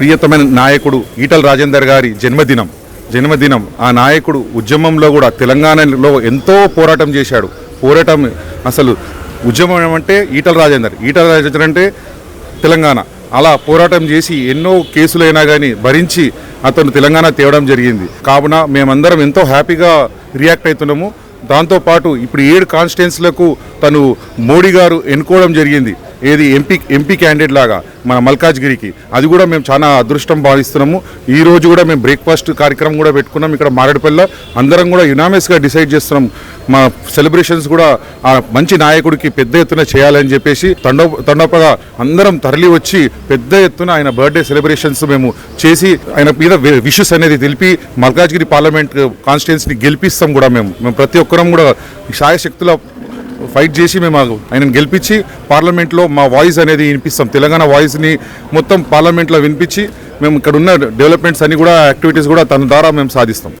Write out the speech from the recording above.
ప్రియతమైన నాయకుడు ఈటల రాజేందర్ గారి జన్మదినం. జన్మదినం. ఆ నాయకుడు ఉద్యమంలో కూడా తెలంగాణలో ఎంతో పోరాటం చేశాడు. పోరాటం అసలు ఉద్యమం అంటే ఈటల రాజేందర్. ఈటల రాజేందర్ అంటే తెలంగాణ. అలా పోరాటం చేసి ఎన్నో కేసులైనా కానీ భరించి అతను తెలంగాణ తేవడం జరిగింది. కావున మేమందరం ఎంతో హ్యాపీగా రియాక్ట్ అవుతున్నాము. దాంతోపాటు ఇప్పుడు ఏడు కాన్స్టిట్యున్సీలకు తను మోడీ గారు ఎన్నుకోవడం జరిగింది. ఏది ఎంపీ ఎంపీ క్యాండిడేట్ లాగా మన మల్కాజ్గిరికి. అది కూడా మేము చాలా అదృష్టం భావిస్తున్నాము. ఈ రోజు కూడా మేము బ్రేక్ఫాస్ట్ కార్యక్రమం కూడా పెట్టుకున్నాం ఇక్కడ మారేడుపల్లిలో అందరం కూడా యునామస్గా డిసైడ్ చేస్తున్నాం. మా సెలబ్రేషన్స్ కూడా ఆ మంచి నాయకుడికి పెద్ద ఎత్తున చేయాలని చెప్పేసి తండో తండోపగా అందరం తరలి వచ్చి పెద్ద ఎత్తున ఆయన బర్త్డే సెలబ్రేషన్స్ మేము చేసి ఆయన మీద విషెస్ అనేది తెలిపి మల్కాజ్గిరి పార్లమెంట్ కాన్స్టిట్యున్సీని గెలిపిస్తాం కూడా మేము. మేము ప్రతి ఒక్కరం కూడా శాయశక్తుల ఫైట్ చేసి మేము ఆయనను గెలిపించి పార్లమెంట్లో మా వాయిస్ అనేది వినిపిస్తాం. తెలంగాణ వాయిస్ని మొత్తం పార్లమెంట్లో వినిపించి మేము ఇక్కడ ఉన్న డెవలప్మెంట్స్ అన్ని కూడా యాక్టివిటీస్ కూడా తన ద్వారా మేము సాధిస్తాం.